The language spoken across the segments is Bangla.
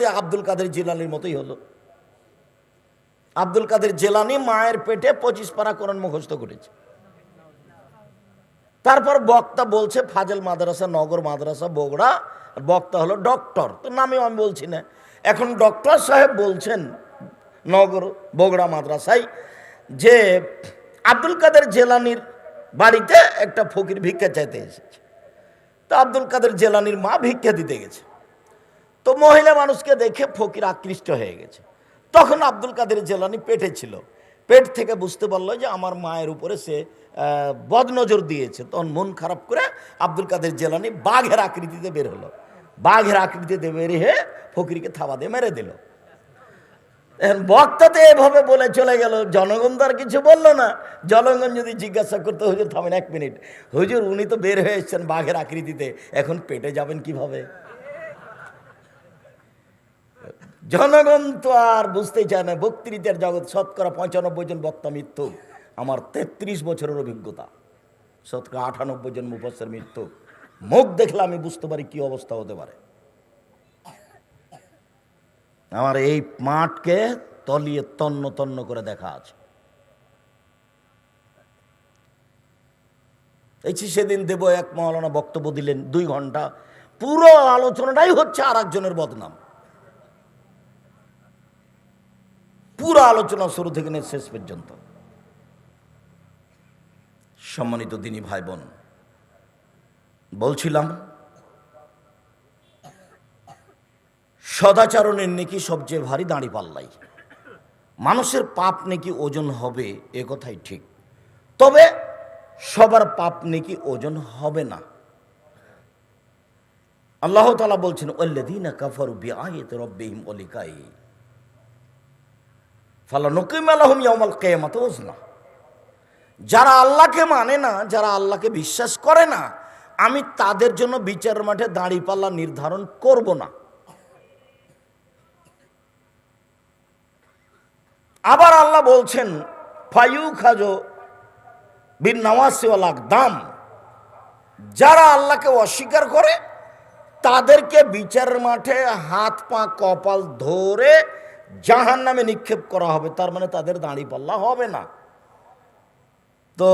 তো আব্দুল কাদের জিলানির মতোই হলো। আব্দুল কাদের জেলানি মায়ের পেটে পঁচিশ পারা কোরআন মুখস্থ করেছে। তারপর বক্তা বলছে, ফাজল মাদ্রাসা, নগর মাদ্রাসা, বগুড়া। বক্তা হলো ডক্টর। তো নামেও আমি বলছি না। এখন ডক্টর সাহেব বলছেন, নগর, বগুড়া মাদ্রাসায়, যে আব্দুল কাদের জেলানির বাড়িতে একটা ফকির ভিক্ষা চাইতে এসেছে। তো আব্দুল কাদের জেলানির মা ভিক্ষা দিতে গেছে। তো মহিলা মানুষকে দেখে ফকির আকৃষ্ট হয়ে গেছে। তখন আব্দুল কাদের জেলানি পেটে ছিল। পেট থেকে বুঝতে পারল যে আমার মায়ের উপরে সে বদনজর দিয়েছে। তখন মন খারাপ করে আব্দুল কাদের জেলানি বাঘের আকৃতিতে বের হলো। বাঘের আকৃতিতে বের হয়ে ফকিরকে থাবা দিয়ে মেরে দিল। বক্তা তো এভাবে বলে চলে গেল। জনগণ তো আর কিছু বলল না। জনগণ যদি জিজ্ঞাসা করতে, হুজুর, থামেন এক মিনিট। হুজুর, উনি তো বের হয়ে এসছেন বাঘের আকৃতিতে। এখন পেটে যাবেন কীভাবে? জনগণ তো আর বুঝতেই চায় না, বক্তৃতার জগৎ, শতকরা পঁচানব্বই জন বক্তা মৃত্যু। আমার তেত্রিশ বছরের অভিজ্ঞতা, শতকরা আটানব্বই জন মুফসের মৃত্যু। মুখ দেখলে আমি বুঝতে পারি কি অবস্থা হতে পারে। আমার এই মাঠকে তলিয়ে তন্ন তন্ন করে দেখা আছে। এই সেদিন দেব এক মহলানা বক্তব্য দিলেন দুই ঘণ্টা। পুরো আলোচনাটাই হচ্ছে আর একজনের বদনাম। পুরো আলোচনা শুরু থেকে নিয়ে শেষ পর্যন্ত। সম্মানিত দিনী ভাই বোন বলছিলাম, সদাচরণের নেকি সবচেয়ে ভারী দাঁড়ি পাল্লাই। মানুষের পাপ নেকি ওজন হবে, এ কথাই ঠিক। তবে সবার পাপ নেকি ওজন হবে না। আল্লাহ তালা বলছেন ওল্লাদিনা কাফারু বিআয়াতি রব্বিহিম ওলিকাই। যারা আল্লাহকে মানে না, যারা আল্লাহকে বিশ্বাস করে না, আমি তাদের জন্য বিচার মাঠে দাঁড়িপাল্লা নির্ধারণ করব না। আবার আল্লাহ বলছেন ফায়ু খাজো বিন নওয়াসিওয়ালাক দাম যারা আল্লাহকে অস্বীকার করে, তাদেরকে বিচারের মাঠে হাত পা কপাল ধরে জাহান নামে নিক্ষেপ করা হবে, তার মানে তাদের দাঁড়ি পাল্লা হবে না। তো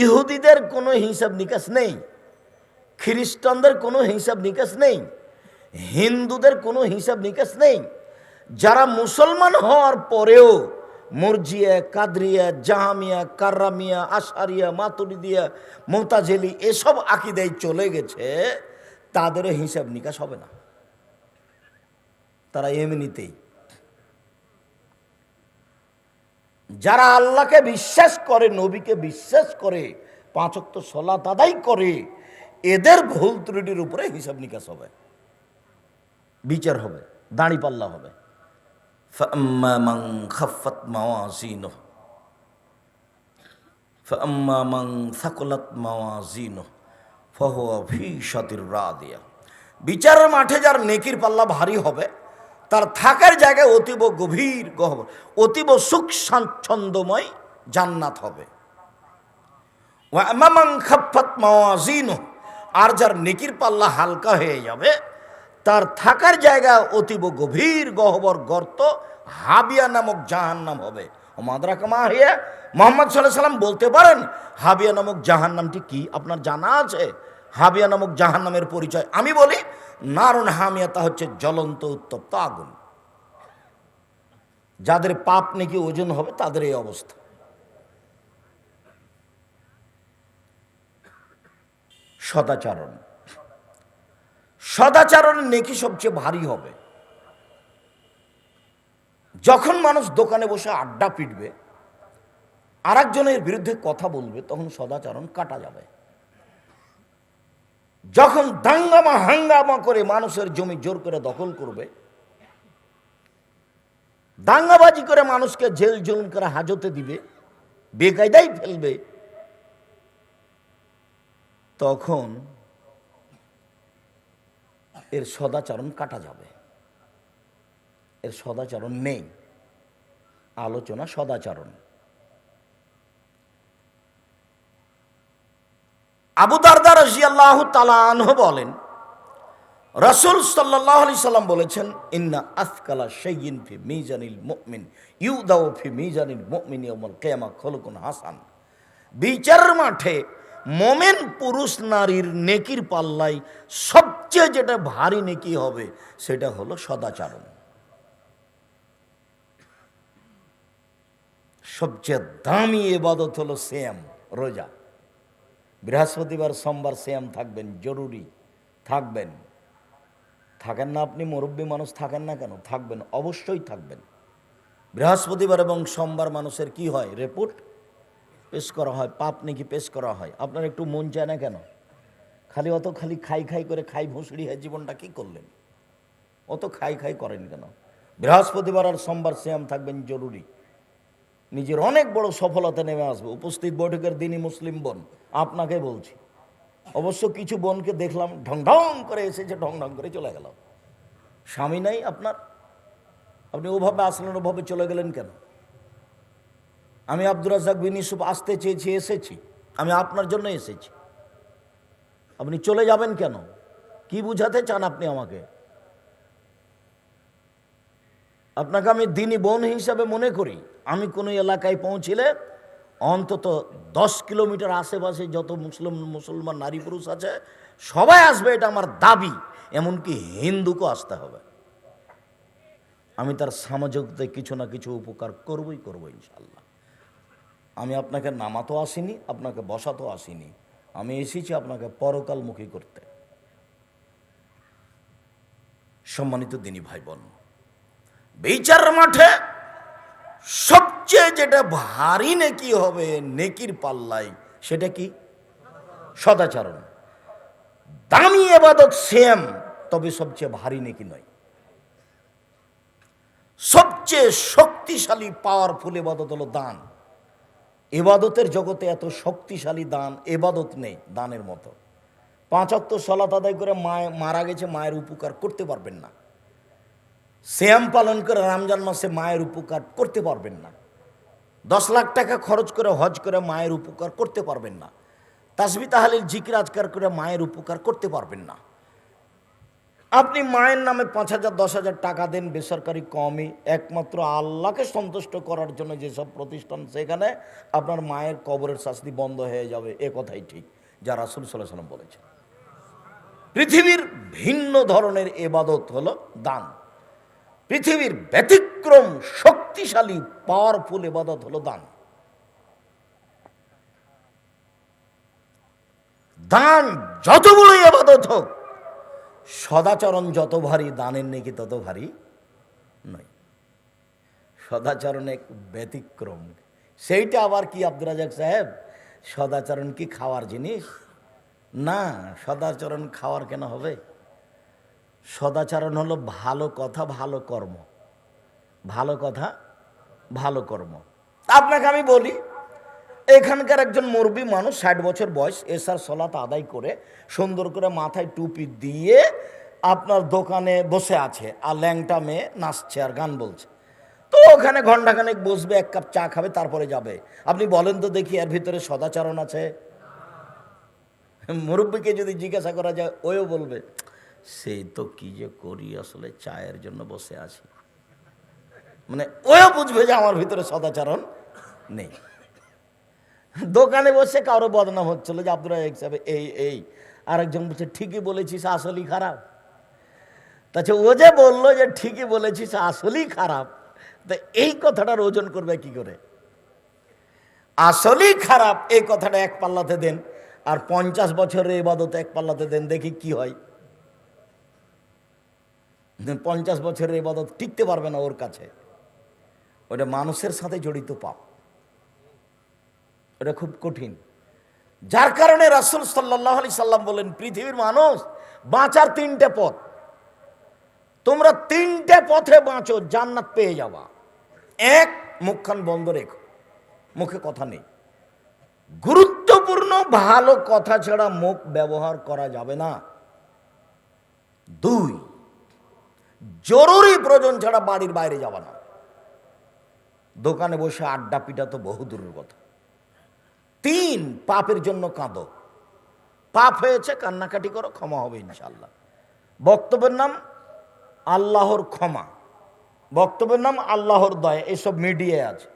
ইহুদিদের কোনো হিসাব নিকাশ নেই, খ্রিস্টানদের কোনো হিসাব নিকাশ নেই, হিন্দুদের কোনো হিসাব নিকাশ নেই। যারা মুসলমান হওয়ার পরেও মুরজিয়া, কাদরিয়া, জাহামিয়া কার্রামিয়া আশারিয়া, মাতুরিদিয়া, মোতাজেলি এসব আকিদায় চলে গেছে, তাদেরও হিসাব নিকাশ হবে না। তারা এমনিতেই যারা আল্লাহকে বিশ্বাস করে, নবীকে বিশ্বাস করে পাঁচক্ত সলা তাদাই করে, এদের ভুল ত্রুটির উপরে হিসাব নিকাশ হবে। বিচার হবে, দাঁড়ি পাল্লা হবে। বিচারের মাঠে যার নেকির পাল্লা ভারী হবে তার থাকার জায়গায় অতীব গভীর গহ্বর, অতীব সুখ স্বাচ্ছন্দ্যময় জান্নাত হবে। আর যার নেকির পাল্লা হালকা হয়ে যাবে, তার থাকার জায়গা অতীব গভীর গহ্বর গর্ত হাবিয়া নামক জাহান্নাম হবে। ও মাদরাকা মাহিয়া মোহাম্মদ সাল্লাহ সাল্লাম বলতে পারেন, হাবিয়া নামক জাহান্নামটি কি? আপনার জানা আছে? হাবিয়া নামক জাহান্নামের পরিচয় আমি বলি নারুন হামিয়া তা হচ্ছে জ্বলন্ত উত্তপ্ত আগুন। যাদের পাপ নাকি ওজন হবে, তাদের এই অবস্থা। সদাচরণ। সদাচরণের নেকি সবচেয়ে ভারী হবে। যখন মানুষ দোকানে বসে আড্ডা পিটবে, আরেকজনের বিরুদ্ধে কথা বলবে, তখন সদাচরণ কাটা যাবে। যখন দাঙ্গামা, হাঙ্গামা করে মানুষের জমি জোর করে দখল করবে, দাঙ্গাবাজি করে মানুষকে জেল জুলুম করে হাজতে দিবে বেকায়দাই ফেলবে, তখন এর সদাচরণ কাটা যাবে। এর সদাচরণ নেই। আলোচনা সদাচরণ। আবু দারদা রাজিয়াল্লাহ তালাহ বলেন, রাসূল সাল্লাল্লাহু আলাইহি সাল্লাম বলেছেন, ইন্না আফকালা শাইইন ফি মিজানিল মুমিন, ইউদাউ ফি মিজানিল মুমিন ইয়াউমাল কিয়ামা খলকুন হাসান। বিচারের মাঠে মোমেন পুরুষ নারীর নেকির পাল্লাই সবচেয়ে যেটা ভারী নেকি হবে, সেটা হলো সদাচারণ। সবচেয়ে দামি এবাদত হলো শ্যাম রোজা। বৃহস্পতিবার সোমবার শ্যাম থাকবেন, জরুরি। থাকবেন। থাকেন না আপনি, মুরব্বী মানুষ থাকেন না কেন? থাকবেন, অবশ্যই থাকবেন। বৃহস্পতিবার এবং সোমবার মানুষের কি হয়? রিপোর্ট পেশ করা হয়, পাপ নাকি পেশ করা হয়? আপনার একটু মন চায় না কেন? খালি অত খালি খাই খাই করে খাই ভুঁসড়ি হয়ে জীবনটা কি করলেন? অত খাই খাই করেন কেন? বৃহস্পতিবার আর সোমবার শ্যাম থাকবেন, জরুরি। নিজের অনেক বড় সফলতা নেমে আসবে। উপস্থিত বৈঠকের দিনই মুসলিম বোন। আপনাকে বলছি। অবশ্য কিছু বোনকে দেখলাম ঢং ঢং করে এসেছে, ঢং ঢং করে চলে গেল। স্বামী নাই আপনার? আপনি ওভাবে আসলেন, ওভাবে চলে গেলেন কেন? আমি আব্দুর রাজাক বিন ইউসুফ আসতে চেয়েছি, এসেছি। আমি আপনার জন্য এসেছি। আপনি চলে যাবেন কেন? কি বুঝাতে চান আপনি আমাকে? আপনাকে আমি দিনী বোন হিসাবে মনে করি। আমি কোনো এলাকায় পৌঁছিলে অন্তত দশ কিলোমিটার আশেপাশে যত মুসলিম, মুসলমান, নারী, পুরুষ আছে, সবাই আসবে, এটা আমার দাবি। এমনকি হিন্দুকেও আসতে হবে। আমি তার সামাজিকতায় কিছু না কিছু উপকার করবই করব ইনশাল্লাহ আমি আপনাকে নামাতেও আসিনি, আপনাকে বসাতেও আসিনি। আমি এসেছি আপনাকে পরকালমুখী করতে। সম্মানিত দিনী ভাই বোন বিচার মাঠে সবচেয়ে যেটা ভারী নেকি হবে নেকির পাল্লাই সেটা কি? সদাচরণ। দামি এবাদত সেম, তবে সবচেয়ে ভারী নেকি নয়। সবচেয়ে শক্তিশালী পাওয়ারফুল এবাদত হলো দান। এবাদতের জগতে এত শক্তিশালী দান, এবাদত নেই দানের মতো। পাঁচাত্ত সলাত আদায় করে মায় মারা গেছে, মায়ের উপকার করতে পারবেন না। শ্যাম পালন করে রমজান মাসে মায়ের উপকার করতে পারবেন না। দশ লাখ টাকা খরচ করে হজ করে মায়ের উপকার করতে পারবেন না। তাসবি তাহালিল জিকির আজকার করে মায়ের উপকার করতে পারবেন না। আপনি মায়ের নামে পাঁচ হাজার, দশ হাজার টাকা দেন বেসরকারি কমই একমাত্র আল্লাহকে সন্তুষ্ট করার জন্য যেসব প্রতিষ্ঠান সেখানে আপনার মায়ের কবরের শাস্তি বন্ধ হয়ে যাবে, এ কথাই ঠিক, যা রাসুল সাল্লাহ সাল্লাম বলেছেন। পৃথিবীর ভিন্ন ধরনের এবাদত হলো দান। পৃথিবীর ব্যতিক্রম শক্তিশালী পাওয়ারফুল এবাদত হলো দান। দান যত বড় এবাদত হোক, সদাচরণ যত ভারী, দানের নাকি তত ভারী নয়। সদাচরণ এক ব্যতিক্রম। সেইটা আবার কি আব্দুল রাজাক সাহেব? সদাচরণ কি খাওয়ার জিনিস? না, সদাচরণ খাওয়ার কেন হবে? সদাচরণ হলো ভালো কথা, ভালো কর্ম। ভালো কথা, ভালো কর্ম। আপনাকে আমি বলি, এখানকার একজন মুরবি মানুষ ষাট বছর বয়স, এসার সলাত আদায় করে সুন্দর করে মাথায় টুপি দিয়ে আপনার দোকানে বসে আছে আর ল্যাংটা মেয়ে নাচছে আর গান বলছে। তো ওখানে ঘন্টাখানেক বসবে, এক কাপ চা খাবে, তারপরে যাবে। আপনি বলেন তো দেখি এর ভিতরে সদাচরণ আছে। মুরব্বীকে যদি জিজ্ঞাসা করা যায় ওও বলবে, সেই তো কি যে করি আসলে চায়ের জন্য বসে আছি। মানে ওও বুঝবে যে আমার ভিতরে সদাচরণ নেই। দোকানে বসে কারও বদনাম হচ্ছিল যে আব্দুল রাজাক সাহেব, এই এই। আরেকজন বলছে, ঠিকই বলেছিস, আসলেই খারাপ। তাছে ও যে বলল যে ঠিকই বলেছিস, আসলেই খারাপ, তা এই কথাটার ওজন করবে কি করে? আসলেই খারাপ, এই কথাটা এক পাল্লাতে দেন, আর পঞ্চাশ বছরের এবাদত এক পাল্লাতে দেন, দেখি কি হয়। পঞ্চাশ বছরের এবাদত টিকতে পারবে না ওর কাছে। ওটা মানুষের সাথে জড়িত পাপ। এটা খুব কঠিন। যার কারণে রাসুল সাল্লাহ আলি সাল্লাম বলেন, পৃথিবীর মানুষ বাঁচার তিনটে পথ। তোমরা তিনটে পথে বাঁচো, জান্নাত পেয়ে যাবা। এক, মুখখান বন্ধ রেখো। মুখে কথা নেই। গুরুত্বপূর্ণ ভালো কথা ছাড়া মুখ ব্যবহার করা যাবে না। দুই, জরুরি প্রয়োজন ছাড়া বাড়ির বাইরে যাবা না। দোকানে বসে আড্ডা পিটা তো বহু দূরের কথা। তিন, পাপের জন্য কাঁদো। পাপ হয়েছে, কান্নাকাটি করো, ক্ষমা হবে ইনশাল্লাহ বক্তব্যের নাম আল্লাহর ক্ষমা। বক্তব্যের নাম আল্লাহর দয়া, এসব মিডিয়ায় আছে।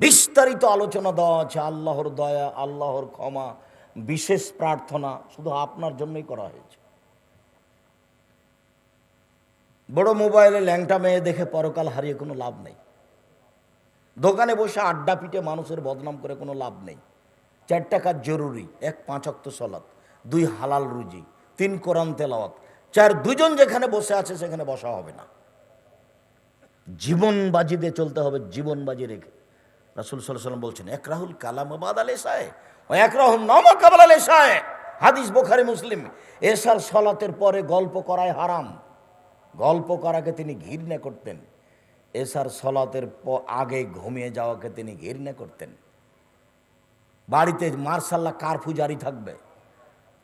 বিস্তারিত আলোচনা দেওয়া আছে, আল্লাহর দয়া, আল্লাহর ক্ষমা, বিশেষ প্রার্থনা, শুধু আপনার জন্যই করা হয়েছে। বড় মোবাইলে ল্যাংটা মেয়ে দেখে পরকাল হারিয়ে কোনো লাভ নেই। দোকানে বসে আড্ডা পিটে মানুষের বদনাম করে কোনো লাভ নেই। চার টাকা জরুরি, এক পাঁচ অক্ত সলাৎ, দুই হালাল রুজি, তিন কোরআন তেলাওয়াত, চার দুজন যেখানে বসে আছে সেখানে বসা হবে না। জীবন বাজি দিয়ে চলতে হবে জীবন বাজি রেখে। রাসুল সাল্লাম বলছেন এক রাহুল কালাম বাদ আলে সায় ও এক রাহুল নমা কাবাল আলে সায়। হাদিস বোখারি, মুসলিম। এসার সলাতের পরে গল্প করায় হারাম। গল্প করাকে তিনি ঘৃণা করতেন। এসার সলাতের আগে ঘুমিয়ে যাওয়াকে তিনি ঘৃণা করতেন। বাড়িতে মার্শাল্লাহ কারফু জারি থাকবে?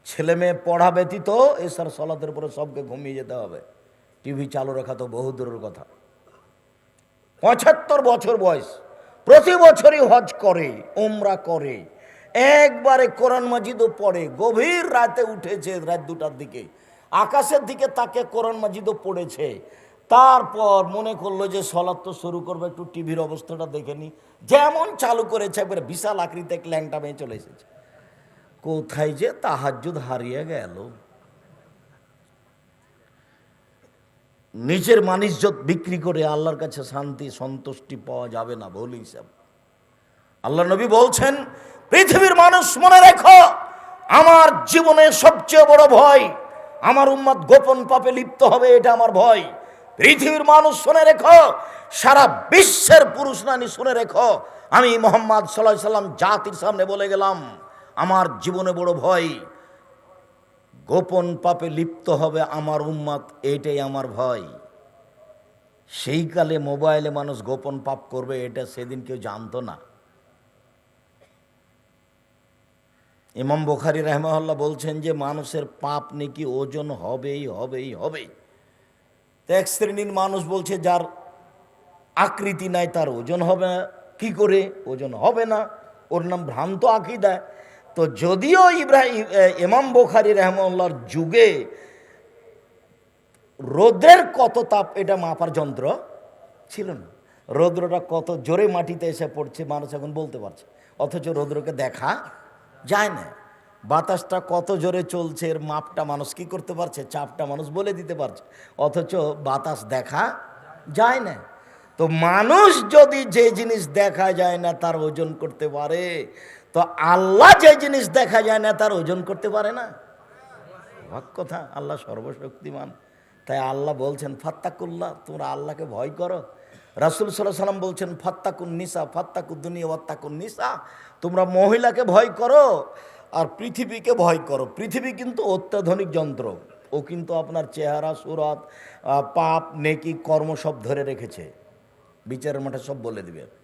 ছেলে মেয়ে পড়া ব্যতীত এসার সলাতের পরে সবকে ঘুমিয়ে যেতে হবে। টিভি চালু রাখা তো বহু দূরের কথা। পঁচাত্তর বছর বয়স। প্রতি বছরই হজ করে ওমরা করে। একবারে কোরআন মাজিদও পড়ে, গভীর রাতে উঠেছে রাত দুটার দিকে। আকাশের দিকে তাকে কোরআন মাজিদও পড়েছে। তারপর মনে করল যে সলাৎ তো শুরু করবে, একটু টিভির অবস্থাটা দেখে নি। যেমন চালু করেছে, একবারে বিশাল আকৃতি এক ল্যাংটা মেয়ে চলে এসেছে। কোথায় যে তাহাজ্জুদ হারিয়ে গেল। নিজের মানিজ্যত বিক্রি করে আল্লাহর কাছে শান্তি, সন্তুষ্টি পাওয়া যাবে না ভুল হিসাব। আল্লাহ নবী বলছেন, পৃথিবীর মানুষ মনে রেখো, আমার জীবনে সবচেয়ে বড় ভয়, আমার উম্মাদ গোপন পাপে লিপ্ত হবে, এটা আমার ভয়। পৃথিবীর মানুষ শুনে রেখো, সারা বিশ্বের পুরুষ নারী শুনে রেখো। আমি মোহাম্মদ সাল্লাহ সাল্লাম জাতির সামনে বলে গেলাম, আমার জীবনে বড় ভয়। গোপন পাপে লিপ্ত হবে আমার উম্মাদ এইটাই আমার ভয়। সেই কালে মোবাইলে মানুষ গোপন পাপ করবে, এটা সেদিন কেউ জানতো না। ইমাম বুখারি রহমাল্লাহ বলছেন যে, মানুষের পাপ নাকি ওজন হবেই হবেই হবেই। তো এক শ্রেণির মানুষ বলছে, যার আকৃতি নাই তার ওজন হবে না। কী করে? ওজন হবে না। ওর নাম ভ্রান্ত আকিদা। তো যদিও ইব্রাহিম ইমাম বোখারি রহমাল্লাহর যুগে রোদ্রের কত তাপ, এটা মাপার যন্ত্র ছিল না। রৌদ্রটা কত জোরে মাটিতে এসে পড়ছে, মানুষ এখন বলতে পারছে, অথচ রৌদ্রকে দেখা যায় না। বাতাসটা কত জোরে চলছে, এর মাপটা মানুষ কি করতে পারছে? চাপটা মানুষ বলে দিতে পারছে। অথচ বাতাস দেখা যায় না। তো মানুষ যদি যে জিনিস দেখা যায় না, তার ওজন করতে পারে। তো আল্লাহ যে জিনিস দেখা যায় না, তার ওজন করতে পারে না। অবাক কথা, আল্লাহ সর্বশক্তিমান। তাই আল্লাহ বলছেন, ফাত্তাকুল্লাহ, তোমরা আল্লাহকে ভয় করো। রাসুল সাল্লাহ সাল্লাম বলছেন, ফাত্তাকুন নিসা ফাত্তাকুন দুনিয়া, ওয়াত্তাকুন নিসা। তোমরা মহিলাকে ভয় করো। আর পৃথিবীকে ভয় করো। পৃথিবী কিন্তু অত্যাধুনিক যন্ত্র। ও কিন্তু আপনার চেহারা, সুরত পাপ, নেকি, কর্ম সব ধরে রেখেছে। বিচারের মাঠে সব বলে দিবে।